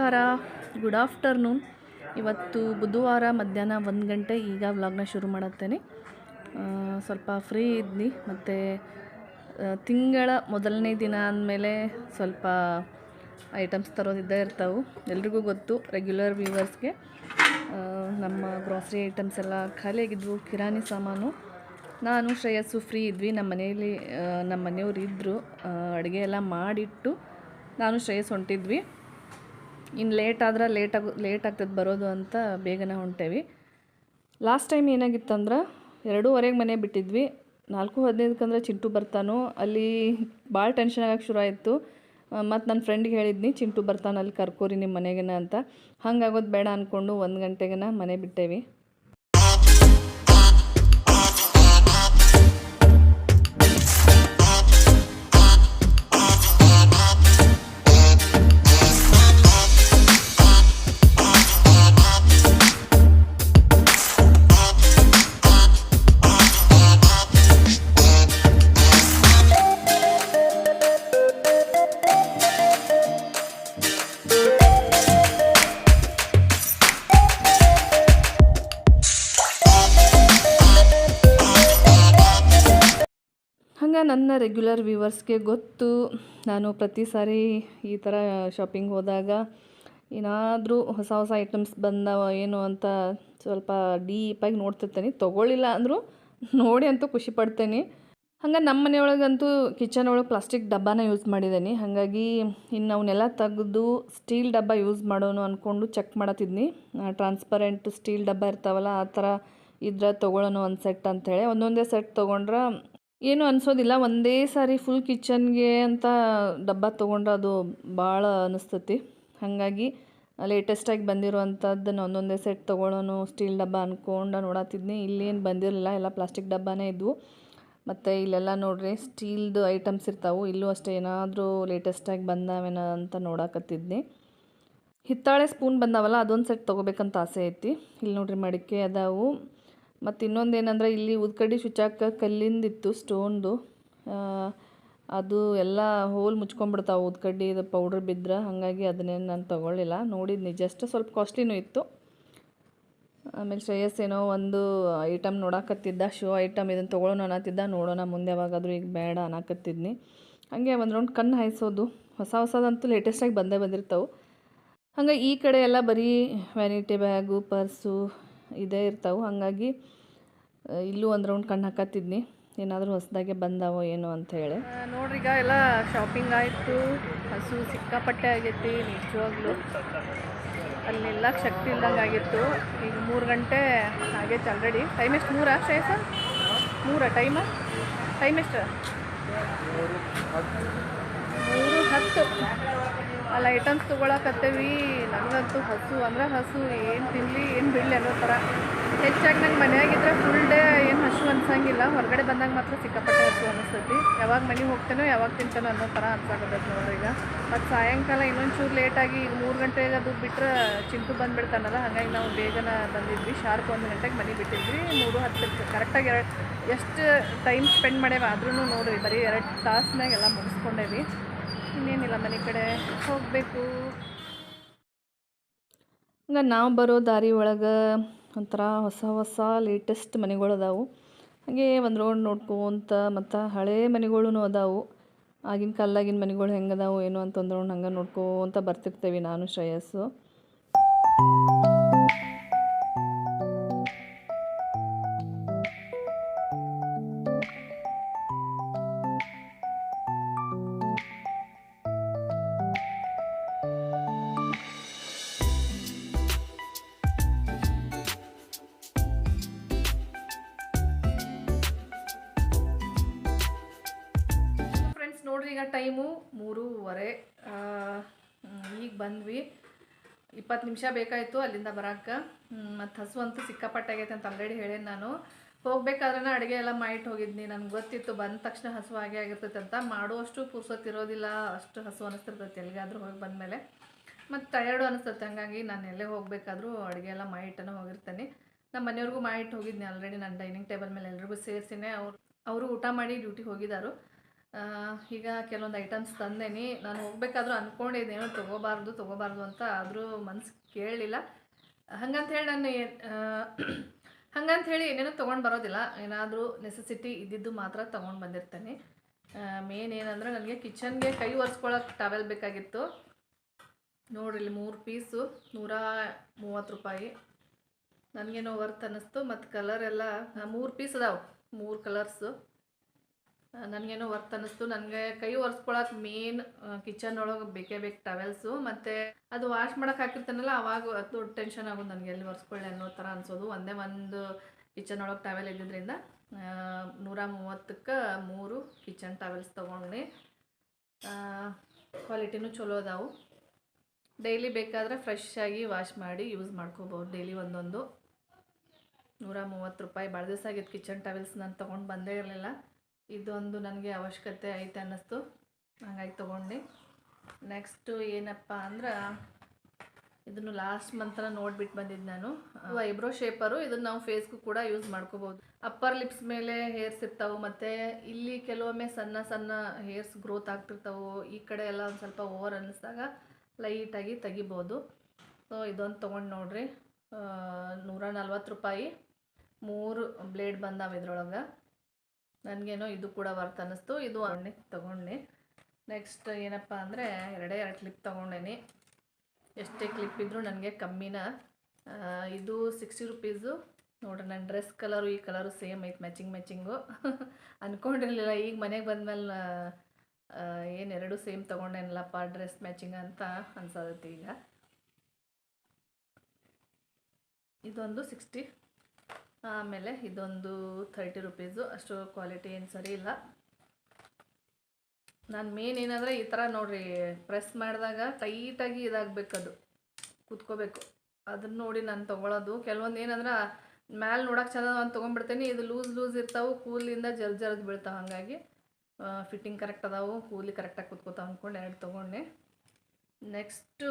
ನಮಸ್ಕಾರ. Good afternoon ಇವತ್ತು ಬುಧವಾರ ಮಧ್ಯಾಹ್ನ ಒಂದು ಗಂಟೆ ಈಗ ವ್ಲಾಗ್ನ ಶುರು ಮಾಡುತ್ತೇನೆ. ಸ್ವಲ್ಪ ಫ್ರೀ ಇದ್ನಿ. ಮತ್ತು ತಿಂಗಳ ಮೊದಲನೇ ದಿನ ಅಂದಮೇಲೆ ಸ್ವಲ್ಪ ಐಟಮ್ಸ್ ತರೋದಿದ್ದೇ ಇರ್ತಾವೆ. ಎಲ್ರಿಗೂ ಗೊತ್ತು ರೆಗ್ಯುಲರ್ ವ್ಯೂವರ್ಸ್ಗೆ ನಮ್ಮ ಗ್ರಾಸರಿ ಐಟಮ್ಸ್ ಎಲ್ಲ ಖಾಲಿಯಾಗಿದ್ವು ಕಿರಾಣಿ ಸಾಮಾನು. ನಾನು, ಶ್ರೇಯಸ್ಸು ಫ್ರೀ ಇದ್ವಿ. ನಮ್ಮ ಮನೆಯಲ್ಲಿ ನಮ್ಮ ಮನೆಯವರು ಇದ್ದರು ಅಡುಗೆ ಎಲ್ಲ ಮಾಡಿಟ್ಟು ನಾನು ಶ್ರೇಯಸ್ ಹೊಂಟಿದ್ವಿ. ಇನ್ನು ಲೇಟ್ ಆದ್ರೆ ಲೇಟ್ ಆಗು ಲೇಟ್ ಆಗ್ತದೆ ಬರೋದು ಅಂತ ಬೇಗನೆ ಹೊಂಟೇವಿ. ಲಾಸ್ಟ್ ಟೈಮ್ ಏನಾಗಿತ್ತಂದ್ರೆ ಎರಡೂವರೆಗೆ ಮನೆ ಬಿಟ್ಟಿದ್ವಿ. ನಾಲ್ಕು ಹದಿನೈದಕ್ಕಂದ್ರೆ ಚಿಂಟು ಬರ್ತಾನೋ. ಅಲ್ಲಿ ಭಾಳ ಟೆನ್ಷನ್ ಆಗಕ್ಕೆ ಶುರು ಆಯಿತು. ಮತ್ತು ನನ್ನ ಫ್ರೆಂಡ್ಗೆ ಹೇಳಿದ್ನಿ, ಚಿಂಟು ಬರ್ತಾನೆ ಅಲ್ಲಿ ಕರ್ಕೋರಿ ನಿಮ್ಮ ಮನೆಗೆನ ಅಂತ. ಹಂಗಾಗೋದು ಬೇಡ ಅಂದ್ಕೊಂಡು ಒಂದು ಗಂಟೆಗೆನ ಮನೆ ಬಿಟ್ಟೇವಿ. ನನ್ನ ರೆಗ್ಯುಲರ್ ವ್ಯೂವರ್ಸ್ಗೆ ಗೊತ್ತು. ನಾನು ಪ್ರತಿ ಸಾರಿ ಈ ಥರ ಶಾಪಿಂಗ್ ಹೋದಾಗ ಏನಾದರೂ ಹೊಸ ಹೊಸ ಐಟಮ್ಸ್ ಬಂದವ ಏನು ಅಂತ ಸ್ವಲ್ಪ ಡೀಪಾಗಿ ನೋಡ್ತಿರ್ತೇನೆ. ತೊಗೊಳ್ಳಿಲ್ಲ ಅಂದರೂ ನೋಡಿ ಅಂತೂ ಖುಷಿ ಪಡ್ತೇನೆ. ಹಂಗೆ ನಮ್ಮ ಮನೆಯೊಳಗಂತೂ ಕಿಚನ್ ಒಳಗೆ ಪ್ಲಾಸ್ಟಿಕ್ ಡಬ್ಬಾನ ಯೂಸ್ ಮಾಡಿದ್ದೀನಿ. ಹಾಗಾಗಿ ಇನ್ನು ಅವನ್ನೆಲ್ಲ ತೆಗೆದು ಸ್ಟೀಲ್ ಡಬ್ಬ ಯೂಸ್ ಮಾಡೋನು ಅಂದ್ಕೊಂಡು ಚೆಕ್ ಮಾಡತ್ತಿದ್ನಿ. ಟ್ರಾನ್ಸ್ಪರೆಂಟ್ ಸ್ಟೀಲ್ ಡಬ್ಬ ಇರ್ತಾವಲ್ಲ, ಆ ಥರ ಇದ್ರೆ ತೊಗೊಳ್ಳೋನು ಒಂದು ಸೆಟ್ ಅಂಥೇಳಿ ಒಂದೊಂದೇ ಸೆಟ್ ತೊಗೊಂಡ್ರೆ ಏನು ಅನ್ಸೋದಿಲ್ಲ. ಒಂದೇ ಸಾರಿ ಫುಲ್ ಕಿಚನ್ಗೆ ಅಂತ ಡಬ್ಬ ತೊಗೊಂಡ್ರೆ ಅದು ಭಾಳ ಅನಿಸ್ತತಿ. ಹಾಗಾಗಿ ಲೇಟೆಸ್ಟಾಗಿ ಬಂದಿರುವಂಥದ್ದನ್ನು ಒಂದೊಂದೇ ಸೆಟ್ ತೊಗೊಳ್ಳೋನು ಸ್ಟೀಲ್ ಡಬ್ಬ ಅಂದ್ಕೊಂಡು ನೋಡತ್ತಿದ್ನಿ ಇಲ್ಲೇನು ಬಂದಿರಲಿಲ್ಲ. ಎಲ್ಲ ಪ್ಲಾಸ್ಟಿಕ್ ಡಬ್ಬನೇ ಇದ್ವು. ಮತ್ತು ಇಲ್ಲೆಲ್ಲ ನೋಡ್ರಿ ಸ್ಟೀಲ್ದು ಐಟಮ್ಸ್ ಇರ್ತಾವೆ. ಇಲ್ಲೂ ಅಷ್ಟೇ ಏನಾದರೂ ಲೇಟೆಸ್ಟಾಗಿ ಬಂದಾವೇನ ಅಂತ ನೋಡಾಕತ್ತಿದ್ನಿ. ಹಿತ್ತಾಳೆ ಸ್ಪೂನ್ ಬಂದಾವಲ್ಲ, ಅದೊಂದು ಸೆಟ್ ತೊಗೋಬೇಕಂತ ಆಸೆ ಐತಿ. ಇಲ್ಲಿ ನೋಡ್ರಿ ಮಡಿಕೆ ಅದಾವು. ಮತ್ತು ಇನ್ನೊಂದು ಏನಂದ್ರೆ ಇಲ್ಲಿ ಉದ್ಕಡ್ಡಿ ಶುಚಾಕ ಕಲ್ಲಿಂದಿತ್ತು, ಸ್ಟೋನ್ದು. ಅದು ಎಲ್ಲ ಹೋಲ್ ಮುಚ್ಕೊಂಡ್ಬಿಡ್ತಾವೆ ಉದ್ಕಡ್ಡಿ, ಇದು ಪೌಡ್ರ್ ಬಿದ್ದರೆ ಹಾಗಾಗಿ ಅದನ್ನೇನು ನಾನು ತೊಗೊಳ್ಳಿಲ್ಲ. ನೋಡಿದ್ನಿ, ಜಸ್ಟ್ ಸ್ವಲ್ಪ ಕಾಸ್ಟ್ಲಿನೂ ಇತ್ತು. ಆಮೇಲೆ ಶ್ರೇಯಸ್ ಏನೋ ಒಂದು ಐಟಮ್ ನೋಡಾಕತ್ತಿದ್ದ, ಶೋ ಐಟಮ್ ಇದನ್ನು ತೊಗೊಳೋಣ ಅನ್ನತ್ತಿದ್ದ, ನೋಡೋಣ ಮುಂದೆ ಯಾವಾಗಾದರೂ ಈಗ ಬೇಡ ಅನ್ನಕತ್ತಿದ್ನಿ. ಹಾಗೆ ಒಂದು ರೌಂಡ್ ಕಣ್ಣು ಹಾಯಿಸೋದು, ಹೊಸ ಹೊಸದಂತೂ ಲೇಟೆಸ್ಟಾಗಿ ಬಂದೇ ಬಂದಿರ್ತಾವೆ. ಹಂಗೆ ಈ ಕಡೆ ಎಲ್ಲ ಬರೀ ವ್ಯಾನಿಟಿ ಬ್ಯಾಗು ಪರ್ಸು ಇದೇ ಇರ್ತಾವೆ. ಹಾಗಾಗಿ ಇಲ್ಲೂ ಒಂದು ರೌಂಡ್ ಕಣ್ಣು ಹಾಕತ್ತಿದ್ನಿ. ಏನಾದರೂ ಹೊಸದಾಗೆ ಬಂದಾವೋ ಏನೋ ಅಂತ ಹೇಳಿ. ನೋಡ್ರಿ ಈಗ ಎಲ್ಲ ಶಾಪಿಂಗ್ ಆಯಿತು. ಹಸು ಸಿಕ್ಕಾಪಟ್ಟೆ ಆಗೈತಿ, ನಿಜವಾಗ್ಲೂ. ಅಲ್ಲಿ ನಿಲ್ಲಕ್ಕೆ ಶಕ್ತಿ ಇಲ್ದಂಗೆ ಆಗಿತ್ತು. ಈಗ ಮೂರು ಗಂಟೆ ಆಗೈತೆ ಆಲ್ರೆಡಿ ಟೈಮ್ ಎಷ್ಟು? ಮೂರಾ? ಸರ್ ಮೂರಾ? ಟೈಮ ಟೈಮ್ ಎಷ್ಟು? ಮೂರು ಹತ್ತು. ಅಲ್ಲಿ ಐಟಮ್ಸ್ ತೊಗೊಳಕತ್ತೇವಿ. ನನಗಂತೂ ಹಸು, ಅಂದ್ರೆ ಹಸು ಏನು ತಿನ್ನಲಿ ಏನು ಬಿಡಲಿ ಅನ್ನೋ ಥರ. ಹೆಚ್ಚಾಗಿ ನಂಗೆ ಮನೆಯಾಗಿದ್ರೆ ಫುಲ್ ಡೇ ಏನು ಹಸು ಅನ್ಸಂಗಿಲ್ಲ. ಹೊರಗಡೆ ಬಂದಾಗ ಮಾತ್ರ ಸಿಕ್ಕಾಪಟ್ಟೆ ಹಸು ಅನಿಸ್ತೈತಿ. ಯಾವಾಗ ಮನೆಗೆ ಹೋಗ್ತೇನೋ, ಯಾವಾಗ ತಿಂತಾನೋ ಅನ್ನೋ ಥರ ಅನ್ಸಾಕತ್ತೈತೆ ನೋಡ್ರಿ ಈಗ. ಮತ್ತು ಸಾಯಂಕಾಲ ಇನ್ನೊಂದು ಚೂರು ಲೇಟಾಗಿ ಈಗ ಮೂರು ಗಂಟೆಗೆ ಅದು ಬಿಟ್ಟರೆ ಚಿಂಟು ಬಂದುಬಿಡ್ತಾನಲ್ಲ, ಹಾಗಾಗಿ ನಾವು ಬೇಗನ ಬಂದಿದ್ವಿ. ಶಾರ್ಪ್ ಒಂದು ಗಂಟೆಗೆ ಮನೆ ಬಿಟ್ಟಿದ್ವಿ. ಮೂರು ಹತ್ತು ಕರೆಕ್ಟಾಗಿ ಎರಡು, ಎಷ್ಟು ಟೈಮ್ ಸ್ಪೆಂಡ್ ಮಾಡ್ಯಾವ ಆದ್ರೂ ನೋಡ್ರಿ, ಬರೀ ಎರಡು ತಾಸಿನಾಗೆಲ್ಲ ಮುಗಿಸ್ಕೊಂಡೇವಿ. ಇನ್ನೇನಿಲ್ಲ, ಮನೆ ಕಡೆ ಹೋಗಬೇಕು. ಹಂಗೆ ನಾವು ಬರೋ ದಾರಿ ಒಳಗೆ ಒಂಥರ ಹೊಸ ಹೊಸ ಲೇಟೆಸ್ಟ್ ಮನೆಗಳು ಅದಾವು. ಹಾಗೆ ಒಂದು ರೋಡ್ ನೋಡ್ಕೊಂತ ಮತ್ತು ಹಳೆ ಮನೆಗಳೂ ಅದಾವು. ಆಗಿನ ಕಾಲದಾಗಿನ ಮನೆಗಳು ಹೆಂಗೆ ಅದಾವು, ಏನು ಅಂತ ಒಂದು ರೌಂಡ್ ಹಂಗೆ ನೋಡ್ಕೊಂತ ಬರ್ತಿರ್ತೇವೆ ನಾನು, ಶ್ರೇಯಸ್ಸು. ಟೈಮು ಮೂರೂವರೆ. ಈಗ ಬಂದ್ವಿ. ಇಪ್ಪತ್ತು ನಿಮಿಷ ಬೇಕಾಯಿತು ಅಲ್ಲಿಂದ ಬರೋಕ್ಕೆ ಮತ್ತು ಹಸು ಅಂತೂ ಸಿಕ್ಕಾಪಟ್ಟೆ ಆಗೈತೆ ಅಂತ ಆಲ್ರೆಡಿ ಹೇಳೇನು ನಾನು. ಹೋಗ್ಬೇಕಾದ್ರೆ ಅಡುಗೆ ಎಲ್ಲ ಮಾಡಿಟ್ಟು ಹೋಗಿದ್ನಿ. ನನಗೆ ಗೊತ್ತಿತ್ತು, ಬಂದ ತಕ್ಷಣ ಹಸು ಹಾಗೆ ಆಗಿರ್ತೈತೆ ಅಂತ. ಮಾಡುವಷ್ಟು ಪುರ್ಸೊತ್ತಿರೋದಿಲ್ಲ ಅಷ್ಟು ಹಸು ಅನಿಸ್ತಿರ್ತೈತೆ ಎಲ್ಲಿಗಾದರೂ ಹೋಗಿ ಬಂದಮೇಲೆ. ಮತ್ತು ಟಯರ್ಡು ಅನಿಸ್ತೈತೆ, ಹಂಗಾಗಿ ನಾನು ಎಲ್ಲೇ ಹೋಗಬೇಕಾದ್ರೂ ಅಡುಗೆ ಎಲ್ಲ ಮಾಡಿಟ್ಟನೇ ಹೋಗಿರ್ತೇನೆ. ನಮ್ಮ ಮನೆಯವ್ರಿಗೂ ಮಾಡಿಟ್ಟು ಹೋಗಿದ್ನಿ ಆಲ್ರೆಡಿ ನಾನು ಡೈನಿಂಗ್ ಟೇಬಲ್ ಮೇಲೆ ಎಲ್ರಿಗೂ ಸೇರಿಸಿನೇ. ಅವ್ರು, ಅವರು ಊಟ ಮಾಡಿ ಡ್ಯೂಟಿಗೆ ಹೋಗಿದ್ದಾರು ಈಗ ಕೆಲವೊಂದು ಐಟಮ್ಸ್ ತಂದೇನಿ. ನಾನು ಹೋಗ್ಬೇಕಾದ್ರೂ ಅಂದ್ಕೊಂಡಿದ್ದೇನೋ ತೊಗೋಬಾರ್ದು ತೊಗೋಬಾರ್ದು ಅಂತ ಆದರೂ ಮನ್ಸು ಕೇಳಲಿಲ್ಲ. ಹೇಳಿ ನಾನು ಹಂಗಂತ ಹೇಳಿ ಏನೇನೋ ತೊಗೊಂಡು ಬರೋದಿಲ್ಲ. ಏನಾದರೂ ನೆಸೆಸಿಟಿ ಇದ್ದಿದ್ದು ಮಾತ್ರ ತೊಗೊಂಡು ಬಂದಿರ್ತೇನೆ. ಮೇನ್ ಏನಂದ್ರೆ ನನಗೆ ಕಿಚನ್ಗೆ ಕೈ ಒರೆಸ್ಕೊಳಕ್ಕೆ ಟವೆಲ್ ಬೇಕಾಗಿತ್ತು. ನೋಡ್ರಿ ಇಲ್ಲಿ ಮೂರು ಪೀಸು ನೂರ ಮೂವತ್ತು ರೂಪಾಯಿ. ನನಗೇನೋ ವರ್ತ್ ಅನ್ನಿಸ್ತು. ಮತ್ತು ಕಲರ್ ಎಲ್ಲ ಮೂರು ಪೀಸ್ ಅದಾವೆ. ಮೂರು ಕಲರ್ಸು ನನಗೇನೋ ವರ್ತ್ ಅನ್ನಿಸ್ತು. ನನಗೆ ಕೈ ಒರೆಸ್ಕೊಳಕ್ಕೆ ಮೇನ್ ಕಿಚನ್ ಒಳಗೆ ಬೇಕೇ ಬೇಕು ಟವೆಲ್ಸು ಮತ್ತು ಅದು ವಾಶ್ ಮಾಡೋಕೆ ಹಾಕಿರ್ತಾನಲ್ಲ, ಅವಾಗ ದೊಡ್ಡ ಟೆನ್ಷನ್ ಆಗೋದು. ನನಗೆ ಎಲ್ಲಿ ಒರೆಸ್ಕೊಳ್ಳಿ ಅನ್ನೋ ಥರ ಅನ್ಸೋದು. ಒಂದೇ ಒಂದು ಕಿಚನ್ ಒಳಗೆ ಟವೆಲ್ ಇದ್ದಿದ್ದರಿಂದ ನೂರ ಮೂವತ್ತಕ್ಕೆ ಮೂರು ಕಿಚನ್ ಟವೆಲ್ಸ್ ತೊಗೊಂಡು ಕ್ವಾಲಿಟಿನೂ ಚಲೋ ಅದಾವು. ಡೈಲಿ ಬೇಕಾದರೆ ಫ್ರೆಶ್ ಆಗಿ ವಾಶ್ ಮಾಡಿ ಯೂಸ್ ಮಾಡ್ಕೋಬೋದು. ಡೈಲಿ ಒಂದೊಂದು. ನೂರ ಮೂವತ್ತು ರೂಪಾಯಿ. ಭಾಳ ಕಿಚನ್ ಟವೆಲ್ಸ್ ನಾನು ತೊಗೊಂಡು ಬಂದೇ ಇರಲಿಲ್ಲ. ಇದೊಂದು ನನಗೆ ಅವಶ್ಯಕತೆ ಐತೆ ಅನ್ನಿಸ್ತು. ಹಂಗಾಗಿ ತೊಗೊಂಡು. ನೆಕ್ಸ್ಟು ಏನಪ್ಪ ಅಂದ್ರೆ ಇದನ್ನು ಲಾಸ್ಟ್ ಮಂತ್ರ ನೋಡ್ಬಿಟ್ಟು ಬಂದಿದ್ದು ನಾನು. ಐಬ್ರೋ ಶೇಪರು ಇದನ್ನು ನಾವು ಫೇಸ್ಗೂ ಕೂಡ ಯೂಸ್ ಮಾಡ್ಕೋಬೋದು. ಅಪ್ಪರ್ ಲಿಪ್ಸ್ ಮೇಲೆ ಹೇರ್ಸ್ ಇರ್ತಾವೆ ಮತ್ತು ಇಲ್ಲಿ ಕೆಲವೊಮ್ಮೆ ಸಣ್ಣ ಸಣ್ಣ ಹೇರ್ಸ್ ಗ್ರೋತ್ ಆಗ್ತಿರ್ತಾವೆ. ಈ ಕಡೆ ಎಲ್ಲ ಒಂದು ಸ್ವಲ್ಪ ಓವರ್ ಅನ್ನಿಸ್ದಾಗ ಲೈಟಾಗಿ ತೆಗಿಬೋದು. ಸೊ ಇದೊಂದು ತೊಗೊಂಡು ನೋಡ್ರಿ. ನೂರ ನಲ್ವತ್ತು ರೂಪಾಯಿ ಮೂರು ಬ್ಲೇಡ್ ಬಂದಾವೆ ಇದ್ರೊಳಗೆ. ನನಗೇನೋ ಇದು ಕೂಡ ವರ್ತ್ ಅನ್ನಿಸ್ತು. ಇದು ಅಣ್ಣೆ ತೊಗೊಂಡೆ. ನೆಕ್ಸ್ಟ್ ಏನಪ್ಪ ಅಂದರೆ ಎರಡೇ ಎರಡು ಕ್ಲಿಪ್ ತೊಗೊಂಡೇನಿ. ಎಷ್ಟೇ ಕ್ಲಿಪ್ ಇದ್ದರೂ ನನಗೆ ಕಮ್ಮಿನ. ಇದು ಸಿಕ್ಸ್ಟಿ ರುಪೀಸು ನೋಡ್ರಿ ನನ್ನ ಡ್ರೆಸ್ ಕಲರು ಈ ಕಲರು ಸೇಮ್ ಐತೆ ಮ್ಯಾಚಿಂಗ್ ಮ್ಯಾಚಿಂಗು ಅಂದ್ಕೊಂಡಿರಲಿಲ್ಲ ಈಗ ಮನೆಗೆ ಬಂದಮೇಲೆ ಏನು ಎರಡು ಸೇಮ್ ತೊಗೊಂಡೇನಲ್ಲಪ್ಪ ಡ್ರೆಸ್ ಮ್ಯಾಚಿಂಗ್ ಅಂತ ಅನ್ಸೋದೈತಿ ಈಗ. ಇದೊಂದು ಸಿಕ್ಸ್ಟಿ ಆಮೇಲೆ ಇದೊಂದು ಥರ್ಟಿ ರುಪೀಸು ಅಷ್ಟು ಕ್ವಾಲಿಟಿ ಏನು ಸರಿ ಇಲ್ಲ. ನಾನು ಮೇನ್ ಏನಂದರೆ ಈ ಥರ ನೋಡ್ರಿ ಪ್ರೆಸ್ ಮಾಡಿದಾಗ ಟೈಟಾಗಿ ಅದು. ಕೂತ್ಕೋಬೇಕು. ಅದನ್ನ ನೋಡಿ ನಾನು ತೊಗೊಳೋದು. ಕೆಲವೊಂದು ಏನಂದ್ರೆ, ಮ್ಯಾಲೆ ನೋಡೋಕೆ ಚಂದ ಒಂದು ತೊಗೊಂಡ್ಬಿಡ್ತೀನಿ. ಇದು ಲೂಸ್ ಲೂಸ್ ಇರ್ತಾವೆ ಕೂಲಿಂದ ಜರ್ ಜರ್ದು ಬೀಳ್ತಾವೆ ಹಾಗಾಗಿ. ಫಿಟ್ಟಿಂಗ್ ಕರೆಕ್ಟ್ ಅದಾವು ಕೂಲಿ ಕರೆಕ್ಟಾಗಿ ಕೂತ್ಕೋತಾವೆ ಅಂದ್ಕೊಂಡು ಎರಡು ತೊಗೊಂಡೆ. ನೆಕ್ಸ್ಟು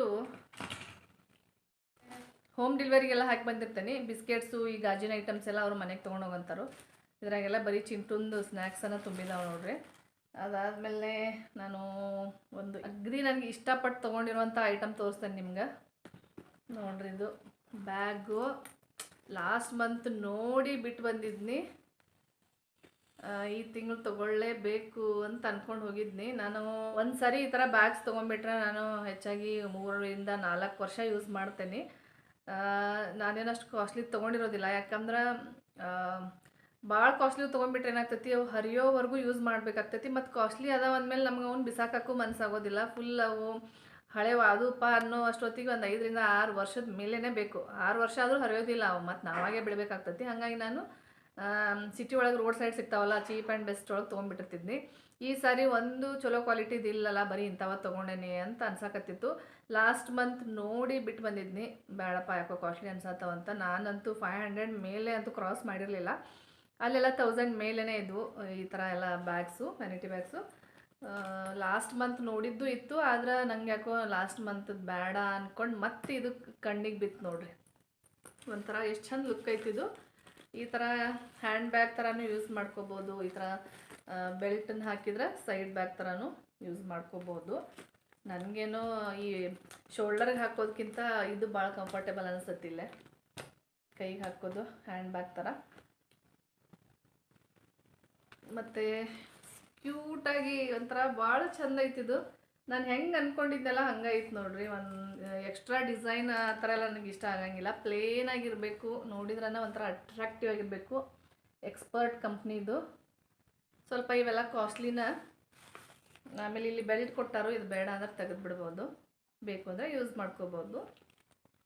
ಹೋಮ್ ಡೆಲಿವರಿಗೆಲ್ಲ ಹಾಕಿ ಬಂದಿರ್ತೇನೆ. ಬಿಸ್ಕೆಟ್ಸು ಈ ಗಾಜಿನ ಐಟಮ್ಸ್ ಎಲ್ಲ ಅವ್ರು ಮನೆಗೆ ತೊಗೊಂಡು ಹೋಗಂತಾರು ಇದ್ರಾಗೆಲ್ಲ ಬರೀ ಚಿಂಟುಂದು ಸ್ನ್ಯಾಕ್ಸನ್ನು ತುಂಬಿದಾವೆ ನೋಡ್ರಿ. ಅದಾದಮೇಲೆ ನಾನು ಒಂದು ಅಗ್ರಿ ನನಗೆ ಇಷ್ಟಪಟ್ಟು ತೊಗೊಂಡಿರುವಂಥ ಐಟಮ್ ತೋರಿಸ್ತೇನೆ ನಿಮ್ಗೆ. ನೋಡ್ರಿ ಇದು ಬ್ಯಾಗು. ಲಾಸ್ಟ್ ಮಂತ್ ನೋಡಿ ಬಿಟ್ಟು ಬಂದಿದ್ನಿ. ಈ ತಿಂಗಳು ತೊಗೊಳ್ಳೇಬೇಕು ಅಂತ ಅಂದ್ಕೊಂಡು ಹೋಗಿದ್ನಿ. ನಾನು ಒಂದು ಸರಿ ಈ ಥರ ಬ್ಯಾಗ್ಸ್ ತೊಗೊಂಬಿಟ್ರೆ ನಾನು ಹೆಚ್ಚಾಗಿ ಮೂರರಿಂದ ನಾಲ್ಕು ವರ್ಷ ಯೂಸ್ ಮಾಡ್ತೇನೆ. ನಾನೇನಷ್ಟು ಕಾಸ್ಟ್ಲಿ ತೊಗೊಂಡಿರೋದಿಲ್ಲ. ಯಾಕಂದ್ರೆ ಭಾಳ ಕಾಸ್ಟ್ಲಿ ತೊಗೊಂಡ್ಬಿಟ್ರೆ ಏನಾಗ್ತೈತಿ, ಅವು ಹರಿಯೋವರೆಗೂ ಯೂಸ್ ಮಾಡಬೇಕಾಗ್ತೈತಿ, ಮತ್ತು ಕಾಸ್ಟ್ಲಿ ಅದಾವ ಅಂದಮೇಲೆ ನಮ್ಗೆ ಅವ್ನು ಬಿಸಾಕಕ್ಕೂ ಮನಸ್ಸಾಗೋದಿಲ್ಲ ಫುಲ್ ಅವು ಹಳೆ ಅದೂಪ ಅನ್ನೋ ಅಷ್ಟೊತ್ತಿಗೆ ಒಂದು ಐದರಿಂದ ಆರು ವರ್ಷದ ಮೇಲೇ ಬೇಕು. ಆರು ವರ್ಷ ಆದರೂ ಹರಿಯೋದಿಲ್ಲ ಅವು, ಮತ್ತು ನಾವಾಗೇ ಬಿಡಬೇಕಾಗ್ತೈತಿ. ಹಾಗಾಗಿ ನಾನು ಸಿಟಿ ಒಳಗೆ ರೋಡ್ ಸೈಡ್ ಸಿಗ್ತಾವಲ್ಲ ಚೀಪ್ ಆ್ಯಂಡ್ ಬೆಸ್ಟ್ ಒಳಗೆ ತೊಗೊಂಡ್ಬಿಟ್ಟಿರ್ತಿದ್ನಿ. ಈ ಸಾರಿ ಒಂದು ಚಲೋ ಕ್ವಾಲಿಟಿದು ಇಲ್ಲಲ್ಲ, ಬರೀ ಇಂಥವ ತೊಗೊಂಡೇನಿ ಅಂತ ಅನ್ಸಕತ್ತಿತ್ತು. ಲಾಸ್ಟ್ ಮಂತ್ ನೋಡಿ ಬಿಟ್ಟು ಬಂದಿದ್ನಿ. ಬೇಡಪ್ಪ ಯಾಕೋ ಕಾಸ್ಟ್ಲಿ ಅನ್ಸತ್ತವಂತ ನಾನಂತೂ ಫೈವ್ ಹಂಡ್ರೆಡ್ ಮೇಲೆ ಅಂತೂ ಕ್ರಾಸ್ ಮಾಡಿರಲಿಲ್ಲ. ಅಲ್ಲೆಲ್ಲ ತೌಸಂಡ್ ಮೇಲೇ ಇದ್ವು, ಈ ಥರ ಎಲ್ಲ bags vanity bags last month ನೋಡಿದ್ದು ಇತ್ತು, ಆದ್ರೆ ನಂಗೆ ಯಾಕೋ ಲಾಸ್ಟ್ ಮಂತ್ ಬೇಡ ಅಂದ್ಕೊಂಡು ಮತ್ತೆ ಇದು ಕಣ್ಣಿಗೆ ಬಿತ್ತು ನೋಡ್ರಿ. ಒಂಥರ ಎಷ್ಟು ಚಂದ ಲುಕ್ ಐತಿದು ಈ ಥರ ಹ್ಯಾಂಡ್ ಬ್ಯಾಗ್ ಥರನೂ ಯೂಸ್ ಮಾಡ್ಕೋಬೋದು. ಈ ಥರ ಬೆಲ್ಟನ್ನು ಹಾಕಿದ್ರೆ ಸೈಡ್ ಬ್ಯಾಗ್ ಥರನೂ ಯೂಸ್ ಮಾಡ್ಕೋಬೋದು. ನನಗೇನೋ ಈ ಶೋಲ್ಡರ್ಗೆ ಹಾಕೋದಕ್ಕಿಂತ ಇದು ಭಾಳ ಕಂಫರ್ಟೇಬಲ್ ಅನಿಸತ್ತಿಲ್ಲ ಕೈಗೆ ಹಾಕೋದು ಹ್ಯಾಂಡ್ ಬ್ಯಾಗ್ ಥರ ಮತ್ತು ಕ್ಯೂಟಾಗಿ ಒಂಥರ ಭಾಳ ಚೆಂದ ಐತಿದು ನಾನು ಹೆಂಗೆ ಅಂದ್ಕೊಂಡಿದ್ದೆಲ್ಲ ಹಂಗೈತೆ ನೋಡಿರಿ. ಒಂದು ಎಕ್ಸ್ಟ್ರಾ ಡಿಸೈನ್ ಆ ಥರ ಎಲ್ಲ ನನಗೆ ಇಷ್ಟ ಆಗಂಗಿಲ್ಲ. ಪ್ಲೇನ್ ಆಗಿರಬೇಕು, ನೋಡಿದ್ರನ ಒಂಥರ ಅಟ್ರಾಕ್ಟಿವ್ ಆಗಿರಬೇಕು. ಎಕ್ಸ್ಪರ್ಟ್ ಕಂಪ್ನಿದು ಸ್ವಲ್ಪ ಇವೆಲ್ಲ ಕಾಸ್ಟ್ಲಿನ ಆಮೇಲೆ ಇಲ್ಲಿ ಬೆಲ್ಟ್ ಕೊಟ್ಟಾರು, ಇದು ಬೇಡ ಅಂದ್ರೆ ತೆಗೆದು ಬಿಡ್ಬೋದು ಬೇಕು ಅಂದರೆ ಯೂಸ್ ಮಾಡ್ಕೋಬೋದು.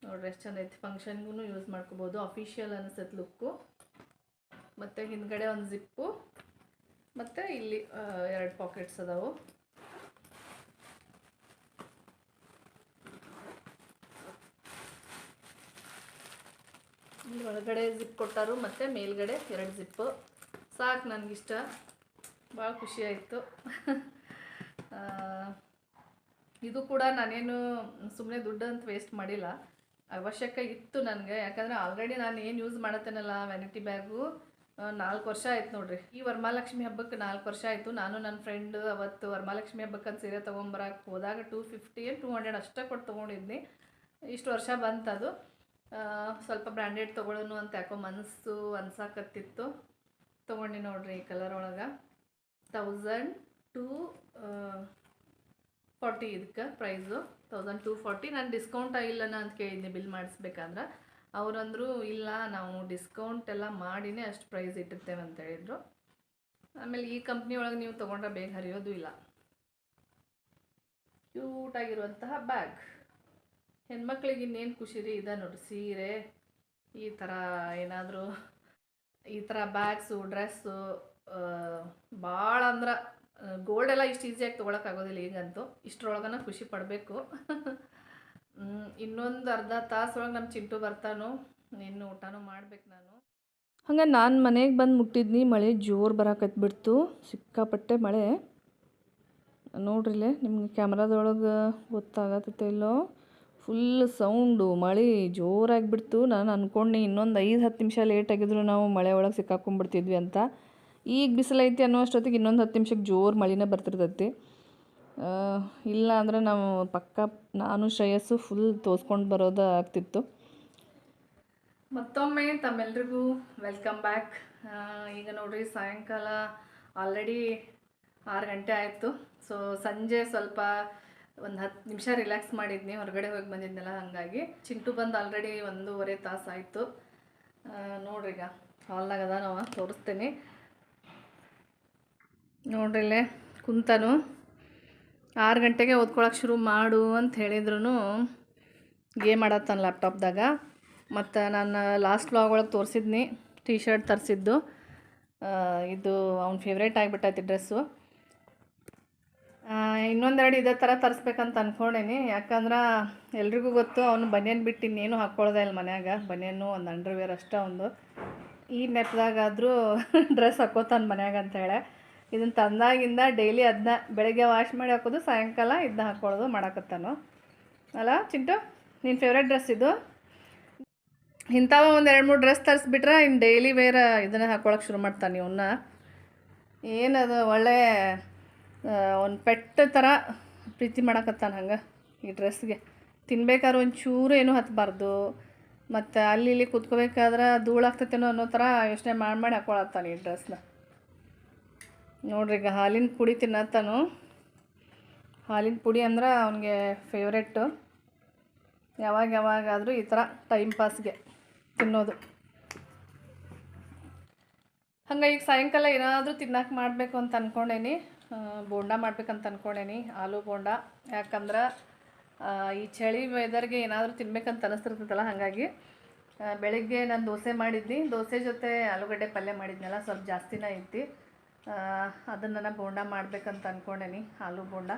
ನೋಡ್ರಿ ಎಷ್ಟು ಚಂದ ಐತಿ ಫಂಕ್ಷನ್ಗೂ ಯೂಸ್ ಮಾಡ್ಕೋಬೋದು. ಅಫಿಷಿಯಲ್ ಅನಿಸುತ್ತೆ ಲುಕ್ಕು ಮತ್ತು ಹಿಂದ್ಗಡೆ ಒಂದು ಜಿಪ್ಪು ಮತ್ತು ಇಲ್ಲಿ ಎರಡು ಪಾಕೆಟ್ಸ್ ಅದಾವು. ಇಲ್ಲಿ ಒಳಗಡೆ ಜಿಪ್ ಕೊಟ್ಟರು, ಮತ್ತು ಮೇಲ್ಗಡೆ ಎರಡು ಜಿಪ್ಪು ಸಾಕು ನನಗಿಷ್ಟ. ಭಾಳ ಖುಷಿ ಆಯಿತು. ಇದು ಕೂಡ ನಾನೇನು ಸುಮ್ಮನೆ ದುಡ್ಡು ಅಂತ ವೇಸ್ಟ್ ಮಾಡಿಲ್ಲ. ಅವಶ್ಯಕ ಇತ್ತು ನನಗೆ. ಯಾಕಂದರೆ ಆಲ್ರೆಡಿ ನಾನು ಏನು ಯೂಸ್ ಮಾಡತ್ತೇನಲ್ಲ ವ್ಯಾನಿಟಿ ಬ್ಯಾಗು ನಾಲ್ಕು ವರ್ಷ ಆಯ್ತು ನೋಡ್ರಿ. ಈ ವರಮಹಾಲಕ್ಷ್ಮಿ ಹಬ್ಬಕ್ಕೆ ನಾಲ್ಕು ವರ್ಷ ಆಯಿತು. ನಾನು ನನ್ನ ಫ್ರೆಂಡ್ ಅವತ್ತು ವರಮಹಾಲಕ್ಷ್ಮಿ ಹಬ್ಬಕ್ಕೆ ಅಂತ ಸೀರೆ ತೊಗೊಂಬರಕ್ಕೆ ಹೋದಾಗ ಟೂ ಫಿಫ್ಟಿ ಟೂ ಹಂಡ್ರೆಡ್ ಅಷ್ಟೇ ಕೊಟ್ಟು ತೊಗೊಂಡಿದ್ನಿ. ಇಷ್ಟು ವರ್ಷ ಬಂತದು. ಸ್ವಲ್ಪ ಬ್ರ್ಯಾಂಡೆಡ್ ತೊಗೊಳ್ಳೋನು ಅಂತ ಯಾಕೋ ಮನಸ್ಸು ಅನ್ಸಾಕತ್ತಿತ್ತು. ತೊಗೊಂಡು ನೋಡ್ರಿ ಈ ಕಲರ್ ಒಳಗೆ. ತೌಸಂಡ್ ಟೂ ಫಾರ್ಟಿ ಇದಕ್ಕೆ ಪ್ರೈಸು ತೌಸಂಡ್ ಟೂ ಫಾರ್ಟಿ ನಾನು ಡಿಸ್ಕೌಂಟ್ ಆಗಿಲ್ಲನ ಅಂತ ಕೇಳಿದ್ದೆ ಬಿಲ್ ಮಾಡಿಸ್ಬೇಕಂದ್ರೆ. ಅವರಂದರು, ಇಲ್ಲ, ನಾವು ಡಿಸ್ಕೌಂಟ್ ಎಲ್ಲ ಮಾಡಿನೇ ಅಷ್ಟು ಪ್ರೈಸ್ ಇಟ್ಟಿರ್ತೇವೆ ಅಂತ ಹೇಳಿದರು. ಆಮೇಲೆ ಈ ಕಂಪ್ನಿ ಒಳಗೆ ನೀವು ತೊಗೊಂಡ್ರೆ ಬೇಗ ಹರಿಯೋದು ಇಲ್ಲ. ಕ್ಯೂಟಾಗಿರುವಂತಹ ಬ್ಯಾಗ್ ಹೆಣ್ಮಕ್ಳಿಗೆ ಇನ್ನೇನು ಖುಷಿ ರೀ ಇದೆ ನೋಡ್ರಿ, ಸೀರೆ, ಈ ಥರ ಏನಾದರೂ, ಈ ಥರ ಬ್ಯಾಗ್ಸು ಡ್ರೆಸ್ಸು ಭಾಳ ಅಂದ್ರೆ ಗೋಲ್ಡ್ ಎಲ್ಲ ಇಷ್ಟು ಈಸಿಯಾಗಿ ತೊಗೊಳಕ್ಕಾಗೋದಿಲ್ಲ ಈಗಂತೂ. ಇಷ್ಟರೊಳಗನ ಖುಷಿ ಪಡಬೇಕು. ಇನ್ನೊಂದು ಅರ್ಧ ತಾಸೊಳಗೆ ನಮ್ಮ ಚಿಂಟು ಬರ್ತಾನೋ. ಇನ್ನು ಊಟನೂ ಮಾಡ್ಬೇಕು ನಾನು. ಹಂಗೆ ನಾನು ಮನೆಗೆ ಬಂದು ಮುಟ್ಟಿದ್ನಿ, ಮಳೆ ಜೋರು ಬರಾಕತ್ಬಿಡ್ತು ಸಿಕ್ಕಾಪಟ್ಟೆ ಮಳೆ. ನೋಡ್ರಿಲ್ಲೇ ನಿಮ್ಗೆ ಕ್ಯಾಮ್ರಾದೊಳಗೆ ಗೊತ್ತಾಗತ್ತೈತೆ ಇಲ್ಲೋ. ಫುಲ್ ಸೌಂಡು ಮಳೆ ಜೋರಾಗಿಬಿಡ್ತು. ನಾನು ಅಂದ್ಕೊಂಡು ಇನ್ನೊಂದು ಐದು, ಹತ್ತು ನಿಮಿಷ ಲೇಟ್ ಆಗಿದ್ರು ನಾವು ಮಳೆ ಒಳಗೆ ಸಿಕ್ಕಾಕೊಂಡ್ಬಿಡ್ತಿದ್ವಿ ಅಂತ. ಈಗ ಬಿಸಿಲೈತಿ ಅನ್ನೋ ಅಷ್ಟೊತ್ತಿಗೆ ಇನ್ನೊಂದು ಹತ್ತು ನಿಮಿಷಕ್ಕೆ ಜೋರು ಮಳೆನೇ ಬರ್ತಿರ್ತೈತಿ. ಇಲ್ಲ ಅಂದ್ರೆ ನಾವು ಪಕ್ಕ ನಾನು, ಶ್ರೇಯಸ್ಸು ಫುಲ್ ತೋಸ್ಕೊಂಡು ಬರೋದು ಆಗ್ತಿತ್ತು. ಮತ್ತೊಮ್ಮೆ ತಮ್ಮೆಲ್ರಿಗೂ ವೆಲ್ಕಮ್ ಬ್ಯಾಕ್ ಈಗ ನೋಡ್ರಿ ಸಾಯಂಕಾಲ ಆಲ್ರೆಡಿ ಆರು ಗಂಟೆ ಆಯಿತು. ಸೊ ಸಂಜೆ ಸ್ವಲ್ಪ ಒಂದು ಹತ್ತು ನಿಮಿಷ ರಿಲ್ಯಾಕ್ಸ್ ಮಾಡಿದ್ನಿ, ಹೊರಗಡೆ ಹೋಗಿ ಬಂದಿದ್ನಲ್ಲ, ಹಾಗಾಗಿ. ಚಿಂಟು ಬಂದು ಆಲ್ರೆಡಿ ಒಂದೂವರೆ ತಾಸು ಆಯಿತು. ನೋಡ್ರಿ ಈಗ ಹಾಲ್ನಾಗ ಅದ ನಾವು ತೋರಿಸ್ತೀನಿ. ನೋಡ್ರಿಲ್ಲೇ ಕುಂತನು. ಆರು ಗಂಟೆಗೆ ಓದ್ಕೊಳಕ್ಕೆ ಶುರು ಮಾಡು ಅಂತ ಹೇಳಿದ್ರು ಗೇಮ್ ಆಡತ್ತಾನ ಲ್ಯಾಪ್ಟಾಪ್ದಾಗ ಮತ್ತು ನಾನು ಲಾಸ್ಟ್ ವ್ಲಾಗ್ ಒಳಗೆ ತೋರಿಸಿದ್ನಿ ಟೀ ಶರ್ಟ್ ತರಿಸಿದ್ದು ಇದು ಅವ್ನ ಫೇವ್ರೇಟ್ ಆಗಿಬಿಟ್ಟೈತಿ ಡ್ರೆಸ್ಸು ಇನ್ನೊಂದೆರಡು ಇದೇ ಥರ ತರಿಸ್ಬೇಕಂತ ಅಂದ್ಕೊಂಡೇನಿ ಯಾಕಂದ್ರೆ ಎಲ್ರಿಗೂ ಗೊತ್ತು, ಅವನು ಬನಿಯನ್ ಬಿಟ್ಟು ಇನ್ನೇನು ಹಾಕ್ಕೊಳ್ದೆ ಇಲ್ಲ ಮನ್ಯಾಗ. ಬನಿಯನ್ನು ಒಂದು ಅಂಡರ್ವೇರ್ ಅಷ್ಟೇ ಒಂದು ಈ ನೆಪದಾಗಾದರೂ ಡ್ರೆಸ್ ಹಾಕೋತಾನ ಮನ್ಯಾಗ ಅಂತೇಳಿ ಇದನ್ನು ತಂದಾಗಿಂದ ಡೈಲಿ ಅದನ್ನ ಬೆಳಗ್ಗೆ ವಾಶ್ ಮಾಡಿ ಹಾಕೋದು, ಸಾಯಂಕಾಲ ಇದನ್ನ ಹಾಕ್ಕೊಳ್ಳೋದು ಮಾಡಾಕತ್ತಾನು. ಅಲ್ಲ ಚಿಂಟು ನಿನ್ನ ಫೇವ್ರೇಟ್ ಡ್ರೆಸ್ ಇದು? ಇಂಥವ ಒಂದು ಎರಡು ಮೂರು ಡ್ರೆಸ್ ತರಿಸ್ಬಿಟ್ರೆ ಇನ್ನು ಡೈಲಿ ವೇರ್ ಇದನ್ನು ಹಾಕ್ಕೊಳಕ್ಕೆ ಶುರು ಮಾಡ್ತಾನೆ ಇವನ್ನ ಏನದು, ಒಳ್ಳೆ ಒಂದು ಪೆಟ್ಟ ಥರ ಪ್ರೀತಿ ಮಾಡಕತ್ತಾನ ಹಂಗೆ ಈ ಡ್ರೆಸ್ಗೆ. ತಿನ್ಬೇಕಾದ್ರೆ ಒಂಚೂರು ಏನೂ ಹತ್ತಬಾರ್ದು ಮತ್ತು ಅಲ್ಲಿ ಇಲ್ಲಿ ಕುತ್ಕೋಬೇಕಾದ್ರೆ ಧೂಳಾಗ್ತೈತೇನೋ ಅನ್ನೋ ಥರ ಯೋಚನೆ ಮಾಡಿ ಮಾಡಿ ಹಾಕೊಳತ್ತಾನೆ ಈ ಡ್ರೆಸ್ನ. ನೋಡ್ರಿ, ಈಗ ಹಾಲಿನ ಪುಡಿ ತಿನ್ನತ್ತಾನು. ಹಾಲಿನ ಪುಡಿ ಅಂದ್ರೆ ಅವನಿಗೆ ಫೇವ್ರೆಟ್ಟು ಯಾವಾಗ ಯಾವಾಗಾದರೂ ಈ ಥರ ಟೈಮ್ ಪಾಸ್ಗೆ ತಿನ್ನೋದು. ಹಂಗೆ ಈಗ ಸಾಯಂಕಾಲ ಏನಾದರೂ ತಿನ್ನಕ್ಕೆ ಮಾಡಬೇಕು ಅಂತ ಅಂದ್ಕೊಂಡೇನಿ ಬೋಂಡ ಮಾಡ್ಬೇಕಂತ ಅಂದ್ಕೊಂಡೇನಿ ಆಲೂ ಬೋಂಡ. ಯಾಕಂದ್ರೆ ಈ ಚಳಿ ವೆದರ್ಗೆ ಏನಾದರೂ ತಿನ್ಬೇಕಂತ ಅನಿಸ್ತಿರ್ತೈತಲ್ಲ ಹಾಗಾಗಿ ಬೆಳಿಗ್ಗೆ ನಾನು ದೋಸೆ ಮಾಡಿದ್ನಿ. ದೋಸೆ ಜೊತೆ ಆಲೂಗಡ್ಡೆ ಪಲ್ಯ ಮಾಡಿದ್ನಲ್ಲ, ಸ್ವಲ್ಪ ಜಾಸ್ತಿನೇ ಐತಿ. ಅದನ್ನು ನಾನು ಬೋಂಡ ಮಾಡ್ಬೇಕಂತ ಅಂದ್ಕೊಂಡೇನಿ ಆಲೂ ಬೋಂಡ.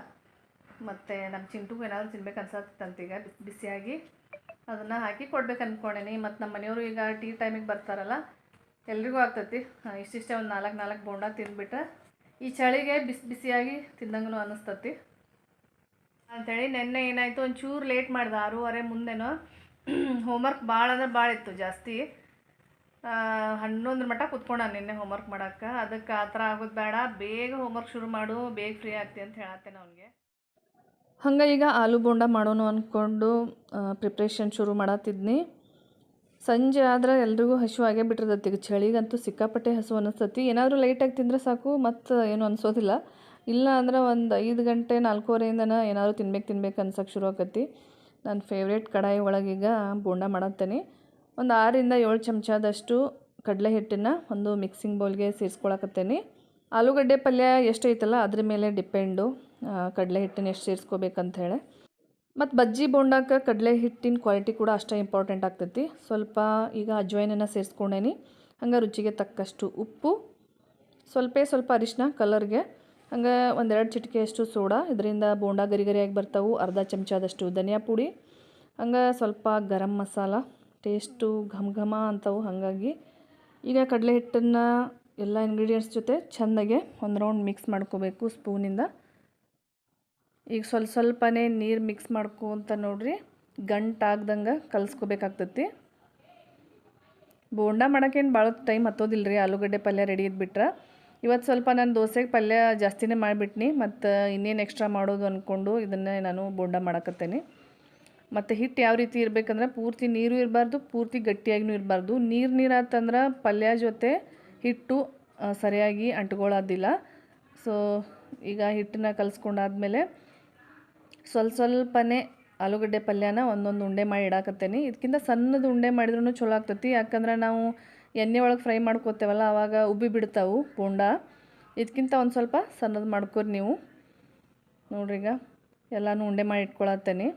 ಮತ್ತು ನಮ್ಮ ಚಿಂಟುಗೂ ಏನಾದರೂ ತಿನ್ಬೇಕು ಅನ್ಸತ್ತಂತೀಗ ಬಿಸಿಯಾಗಿ. ಅದನ್ನು ಹಾಕಿ ಕೊಡ್ಬೇಕು ಅಂದ್ಕೊಂಡೇನಿ ಮತ್ತು ನಮ್ಮ ಮನೆಯವರು ಈಗ ಟೀ ಟೈಮಿಗೆ ಬರ್ತಾರಲ್ಲ, ಎಲ್ರಿಗೂ ಆಗ್ತೈತಿ. ಇಷ್ಟಿಷ್ಟೇ ಒಂದು ನಾಲ್ಕು ನಾಲ್ಕು ಬೋಂಡ ತಿಂದ್ಬಿಟ್ರೆ ಈ ಚಳಿಗೆ ಬಿಸಿ ಬಿಸಿಯಾಗಿ ತಿಂದಂಗೂ ಅನ್ನಿಸ್ತತಿ. ಅಂಥೇಳಿ ನೆನ್ನೆ ಏನಾಯಿತು, ಒಂಚೂರು ಲೇಟ್ ಮಾಡಿದೆ, ಆರೂವರೆ ಮುಂದೆನೋ. ಹೋಮ್ವರ್ಕ್ ಭಾಳ ಅಂದ್ರೆ ಭಾಳ ಇತ್ತು ಜಾಸ್ತಿ. ಹನ್ನೊಂದ್ರ ಮಟ್ಟ ಕುತ್ಕೊಂಡ ನಿನ್ನೆ ಹೋಮ್ವರ್ಕ್ ಮಾಡೋಕ್ಕೆ ಅದಕ್ಕೆ ಆ ಥರ ಆಗೋದು ಬೇಡ, ಬೇಗ ಹೋಮ್ವರ್ಕ್ ಶುರು ಮಾಡು, ಬೇಗ ಫ್ರೀ ಆಗ್ತಿ ಅಂತ ಹೇಳತ್ತೇನೆ ಅವನಿಗೆ. ಹಂಗೆ ಈಗ ಆಲೂ ಬೋಂಡ ಮಾಡೋಣ ಅಂದ್ಕೊಂಡು ಪ್ರಿಪ್ರೇಷನ್ ಶುರು ಮಾಡತ್ತಿದ್ನಿ ಸಂಜೆ ಆದ್ರೆ ಎಲ್ರಿಗೂ ಆಗೇ ಬಿಟ್ಟಿರ್ತೈತಿ. ಈಗ ಚಳಿಗಂತೂ ಸಿಕ್ಕಾಪಟ್ಟೆ ಹಸು ಅನ್ನಿಸ್ತತಿ ಏನಾದರೂ ಲೈಟಾಗಿ ತಿಂದರೆ ಸಾಕು, ಮತ್ತು ಏನು ಅನಿಸೋದಿಲ್ಲ. ಇಲ್ಲ ಅಂದ್ರೆ ಒಂದು ಐದು ಗಂಟೆ ನಾಲ್ಕೂವರೆಯಿಂದನ ಏನಾದರೂ ತಿನ್ಬೇಕು ತಿನ್ಬೇಕು ಅನ್ಸೋಕ್ಕೆ ಶುರು ಆಕತಿ. ನನ್ನ ಫೇವ್ರೇಟ್ ಕಡಾಯಿ ಒಳಗೀಗ ಬೋಂಡ ಮಾಡತ್ತೇನೆ. ಒಂದು ಆರಿಂದ ಏಳು ಚಮಚದಷ್ಟು ಕಡಲೆ ಹಿಟ್ಟನ್ನು ಒಂದು ಮಿಕ್ಸಿಂಗ್ ಬೌಲ್ಗೆ ಸೇರಿಸ್ಕೊಳಕತ್ತೇನೆ. ಆಲೂಗಡ್ಡೆ ಪಲ್ಯ ಎಷ್ಟೈತಲ್ಲ ಅದ್ರ ಮೇಲೆ ಡಿಪೆಂಡು ಕಡಲೆ ಹಿಟ್ಟನ್ನು ಎಷ್ಟು ಸೇರಿಸ್ಕೋಬೇಕಂತ ಹೇಳಿ. ಮತ್ತು ಬಜ್ಜಿ ಬೋಂಡಕ್ಕೆ ಕಡಲೆ ಹಿಟ್ಟಿನ ಕ್ವಾಲಿಟಿ ಕೂಡ ಅಷ್ಟೇ ಇಂಪಾರ್ಟೆಂಟ್ ಆಗ್ತೈತಿ. ಸ್ವಲ್ಪ ಈಗ ಅಜ್ವೈನನ್ನು ಸೇರಿಸ್ಕೊಂಡೇನಿ. ಹಂಗೆ ರುಚಿಗೆ ತಕ್ಕಷ್ಟು ಉಪ್ಪು, ಸ್ವಲ್ಪ ಸ್ವಲ್ಪ ಅರಿಶಿನ ಕಲರ್ಗೆ. ಹಂಗೆ ಒಂದೆರಡು ಚಿಟಿಕೆಯಷ್ಟು ಸೋಡಾ, ಇದರಿಂದ ಬೋಂಡ ಗರಿ ಗರಿಯಾಗಿ ಬರ್ತಾವೆ. ಅರ್ಧ ಚಮಚದಷ್ಟು ಧನಿಯಾ ಪುಡಿ. ಹಂಗೆ ಸ್ವಲ್ಪ ಗರಂ ಮಸಾಲ ಟೇಸ್ಟು ಘಮ ಘಮ ಅಂತವು. ಹಾಗಾಗಿ ಈಗ ಕಡಲೆ ಹಿಟ್ಟನ್ನು ಎಲ್ಲ ಇಂಗ್ರೀಡಿಯೆಂಟ್ಸ್ ಜೊತೆ ಚೆಂದಾಗೆ ಒಂದು ರೌಂಡ್ ಮಿಕ್ಸ್ ಮಾಡ್ಕೋಬೇಕು ಸ್ಪೂನಿಂದ ಈಗ ಸ್ವಲ್ಪ ಸ್ವಲ್ಪನೇ ನೀರು ಮಿಕ್ಸ್ ಮಾಡ್ಕೊಂತ ನೋಡ್ರಿ. ಗಂಟಾಗ್ದಂಗೆ ಕಲಸ್ಕೋಬೇಕಾಗ್ತತಿ. ಬೋಂಡ ಮಾಡೋಕ್ಕೇನು ಭಾಳ ಟೈಮ್ ಹತ್ತೋದಿಲ್ಲ ರೀ ಆಲೂಗಡ್ಡೆ ಪಲ್ಯ ರೆಡಿ ಇದ್ಬಿಟ್ರೆ. ಇವತ್ತು ಸ್ವಲ್ಪ ನಾನು ದೋಸೆಗೆ ಪಲ್ಯ ಜಾಸ್ತಿನೇ ಮಾಡಿಬಿಟ್ನಿ, ಮತ್ತು ಇನ್ನೇನು ಎಕ್ಸ್ಟ್ರಾ ಮಾಡೋದು ಅಂದ್ಕೊಂಡು ಇದನ್ನೇ ನಾನು ಬೋಂಡ ಮಾಡಕತ್ತೇನೆ. ಮತ್ತು ಹಿಟ್ಟು ಯಾವ ರೀತಿ ಇರಬೇಕಂದ್ರೆ ಪೂರ್ತಿ ನೀರು ಇರಬಾರ್ದು, ಪೂರ್ತಿ ಗಟ್ಟಿಯಾಗಿನೂ ಇರಬಾರ್ದು. ನೀರು ನೀರಾತಂದ್ರೆ ಪಲ್ಯ ಜೊತೆ ಹಿಟ್ಟು ಸರಿಯಾಗಿ ಅಂಟ್ಕೊಳ್ಳೋದಿಲ್ಲ ಸೊ ಈಗ ಹಿಟ್ಟನ್ನ ಕಲಿಸ್ಕೊಂಡಾದ್ಮೇಲೆ ಸ್ವಲ್ಪ ಸ್ವಲ್ಪನೇ ಆಲೂಗಡ್ಡೆ ಪಲ್ಯನ ಒಂದೊಂದು ಉಂಡೆ ಮಾಡಿ ಇಡಾಕತ್ತೇನೆ. ಇದಕ್ಕಿಂತ ಸಣ್ಣದು ಉಂಡೆ ಮಾಡಿದ್ರೂ ಚಲೋ ಆಗ್ತೈತಿ. ಯಾಕಂದ್ರೆ ನಾವು ಎಣ್ಣೆ ಒಳಗೆ ಫ್ರೈ ಮಾಡ್ಕೋತೇವಲ್ಲ ಆವಾಗ ಉಬ್ಬಿ ಬಿಡ್ತಾವು ಬೋಂಡ ಇದಕ್ಕಿಂತ ಒಂದು ಸ್ವಲ್ಪ ಸಣ್ಣದು ಮಾಡ್ಕೊರಿ ನೀವು. ನೋಡ್ರಿ ಈಗ ಎಲ್ಲನೂ ಉಂಡೆ ಮಾಡಿ ಇಟ್ಕೊಳತ್ತೇನೆ.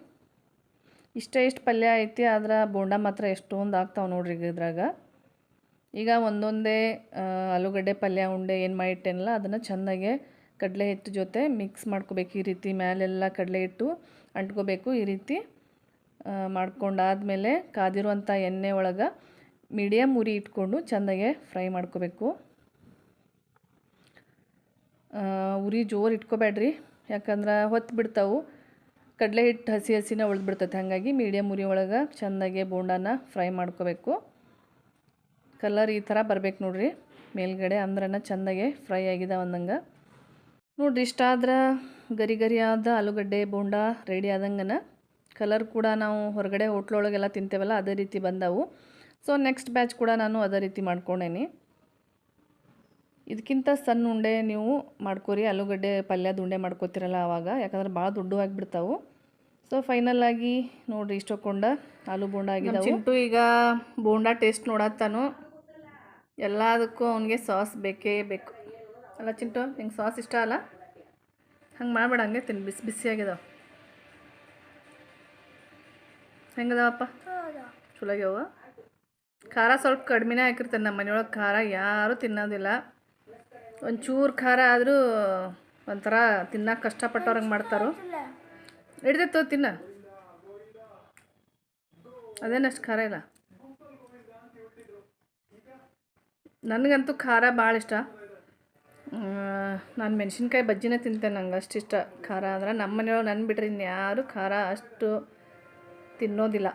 ಇಷ್ಟ ಇಷ್ಟು ಪಲ್ಯ ಐತಿ, ಆದ್ರೆ ಬೋಂಡ ಮಾತ್ರ ಎಷ್ಟೊಂದು ಆಗ್ತಾವೆ ನೋಡ್ರಿ ಈಗ ಇದ್ರಾಗ. ಈಗ ಒಂದೊಂದೇ ಆಲೂಗಡ್ಡೆ ಪಲ್ಯ ಉಂಡೆ ಏನು ಮಾಡಿಟ್ಟೇನಲ್ಲ ಅದನ್ನು ಚೆಂದಾಗೆ ಕಡಲೆ ಹಿಟ್ಟು ಜೊತೆ ಮಿಕ್ಸ್ ಮಾಡ್ಕೋಬೇಕು ಈ ರೀತಿ ಮೇಲೆಲ್ಲ ಕಡಲೆ ಹಿಟ್ಟು ಅಂಟ್ಕೋಬೇಕು. ಈ ರೀತಿ ಮಾಡ್ಕೊಂಡಾದಮೇಲೆ ಕಾದಿರುವಂಥ ಎಣ್ಣೆ ಒಳಗೆ ಮೀಡಿಯಮ್ ಉರಿ ಇಟ್ಕೊಂಡು ಚೆಂದಾಗೆ ಫ್ರೈ ಮಾಡ್ಕೋಬೇಕು. ಉರಿ ಜೋರು ಇಟ್ಕೋಬೇಡ್ರಿ, ಯಾಕಂದ್ರೆ ಹೊತ್ತು ಬಿಡ್ತಾವು. ಕಡಲೆ ಹಿಟ್ಟು ಹಸಿ ಹಸಿನ ಉಳ್ದು ಬಿಡ್ತೈತೆ ಹಾಗಾಗಿ ಮೀಡಿಯಮ್ ಉರಿ ಒಳಗೆ ಚೆಂದಾಗೆ ಬೋಂಡಾನ ಫ್ರೈ ಮಾಡ್ಕೋಬೇಕು. ಕಲರ್ ಈ ಥರ ಬರ್ಬೇಕು ನೋಡ್ರಿ, ಮೇಲ್ಗಡೆ ಅಂದ್ರನ ಚೆಂದಾಗೆ ಫ್ರೈ ಆಗಿದೆ ಒಂದಂಗೆ ನೋಡ್ರಿ ಇಷ್ಟ ಆದ್ರೆ ಗರಿ ಗರಿಯಾದ ಆಲೂಗಡ್ಡೆ, ಬೋಂಡ ರೆಡಿ ಆದಂಗನ ಕಲರ್ ಕೂಡ ನಾವು ಹೊರಗಡೆ ಹೋಟ್ಲೊಳಗೆಲ್ಲ ತಿಂತೇವಲ್ಲ, ಅದೇ ರೀತಿ ಬಂದವು. ಸೊ ನೆಕ್ಸ್ಟ್ ಬ್ಯಾಚ್ ಕೂಡ ನಾನು ಅದೇ ರೀತಿ ಮಾಡ್ಕೊಂಡೇನಿ. ಇದಕ್ಕಿಂತ ಸಣ್ಣ ಉಂಡೆ ನೀವು ಮಾಡ್ಕೊರಿ, ಆಲೂಗಡ್ಡೆ ಪಲ್ಯದ ಉಂಡೆ ಮಾಡ್ಕೋತಿರಲ್ಲ ಆವಾಗ ಯಾಕಂದ್ರೆ ಭಾಳ ದುಡ್ಡು ಆಗಿಬಿಡ್ತಾವು. ಸೊ ಫೈನಲ್ ಆಗಿ ನೋಡ್ರಿ, ಇಷ್ಟೊಕ್ಕೊಂಡ ಆಲೂ ಬೋಂಡ ಆಗಿದೆ ಚಿಂಟು ಈಗ ಬೋಂಡ ಟೇಸ್ಟ್ ನೋಡತ್ತಾನು ಎಲ್ಲದಕ್ಕೂ ಅವನಿಗೆ ಸಾಸ್ ಬೇಕೇ ಬೇಕು. ಅಲ್ಲ ಚಿಂಟು, ನಿಂಗೆ ಸಾಸ್ ಇಷ್ಟ ಅಲ್ಲ? ಹಂಗೆ ಮಾಡಬೇಡ, ಹಂಗೆ ತಿನ್, ಬಿಸಿ, ಬಿಸಿಯಾಗಿದಾವೆ. ಚಲೋ ಆಗ್ಯಾವ ಖಾರ ಸ್ವಲ್ಪ ಕಡಿಮೆನೇ ಹಾಕಿರ್ತಾನೆ ನಮ್ಮ ಮನೆಯೊಳಗೆ, ಖಾರ ಯಾರೂ ತಿನ್ನೋದಿಲ್ಲ. ಒಂಚೂರು ಖಾರ ಆದರೂ ಒಂಥರ ತಿನ್ನಕ್ಕೆ ಕಷ್ಟಪಟ್ಟವ್ರಂಗೆ ಮಾಡ್ತಾರೋ. ಹಿಡ್ದೈತೋ ತಿನ್ನ. ಅದೇನಷ್ಟು ಖಾರ ಇಲ್ಲ. ನನಗಂತೂ ಖಾರ ಭಾಳ ಇಷ್ಟ. ನಾನು ಮೆಣಸಿನ್ಕಾಯಿ ಬಜ್ಜಿನೇ ತಿಂತೇನೆ ನಂಗೆ ಅಷ್ಟು ಇಷ್ಟ. ಖಾರ ಅಂದ್ರೆ ನಮ್ಮ ಮನೆಯೊಳಗೆ ನನ್ನ ಬಿಟ್ರೆ ಇನ್ಯಾರೂ ಖಾರ ಅಷ್ಟು ತಿನ್ನೋದಿಲ್ಲ.